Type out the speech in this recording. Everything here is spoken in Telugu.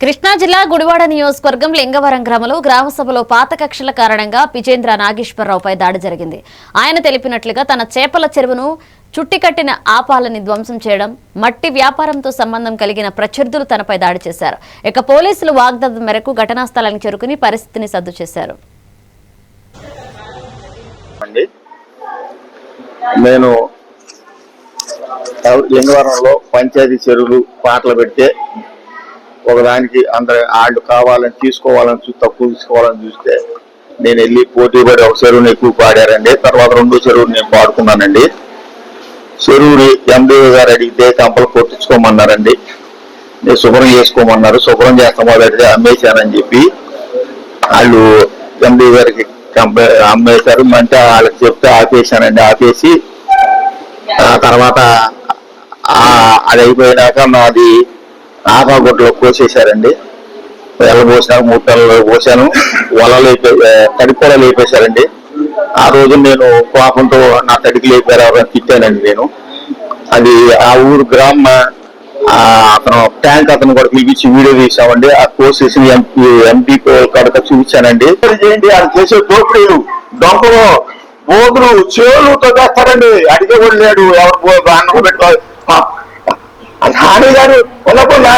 కృష్ణా జిల్లా గుడివాడ నియోజకవర్గం లింగవరం గ్రామంలో గ్రామ సభలో పాత కక్షల కారణంగా విజేంద్ర నాగేశ్వరరావుపై దాడి జరిగింది. ఆయన తెలిపినట్లుగా తన చేపల చెరువును చుట్టికట్టిన ఆపాలని ధ్వంసం చేయడం మట్టి వ్యాపారంతో సంబంధం కలిగిన ప్రత్యర్థులు తనపై దాడి చేశారు. ఇక పోలీసులు వాగ్దానం మేరకు ఘటనా స్థలానికి చేరుకుని పరిస్థితిని సద్దు చేశారు. నేను లింగవరంలో పంచాయతీ చెరువులు పాటలు పెడితే ఒకదానికి అందరు వాళ్ళు కావాలని తీసుకోవాలని చూసి తక్కువ తీసుకోవాలని చూస్తే నేను వెళ్ళి పోటీ పడి ఒక చెరువుని ఎక్కువ పాడారండి. తర్వాత రెండో చెరువుని నేను పాడుకున్నానండి. చెరువుని ఎండిఓ గారు అడిగితే కంపలు కొట్టించుకోమన్నారండి. నేను శుభ్రం చేసుకోమన్నారు. శుభ్రం చేస్తాం మొదటిగా అమ్మేశానని చెప్పి వాళ్ళు ఎండి గారికి అమ్మేశారు. అంటే వాళ్ళకి చెప్తే ఆపేశానండి. ఆపేసి తర్వాత అది అయిపోయినాక నాది ఆపాగుట్లో కోసేశారండి. ఎల్ల పోసినాక మూటల్లో పోసాను వలలు అయిపోయి తడిపొల లేపేశారండి. ఆ రోజు నేను కోపంతో నా తడికి లేపారు ఎవరైనా తిట్టానండి నేను. అది ఆ ఊరు గ్రామ అతను ట్యాంక్ అతను కూడా పిలిపించి వీడియో తీసామండి ఆ కోర్సెస్ ఎంపీ ఎంపీ కడక చూపించానండి. చేయండి? అది చేసే దోపిడీలు దొంగలు బోధులు చేలుతో చేస్తారండి. అడిగే కూడా లేడు ఎవరు అన్నం పెట్టుకోవాలి హాని గారు ఉన్నప్పుడు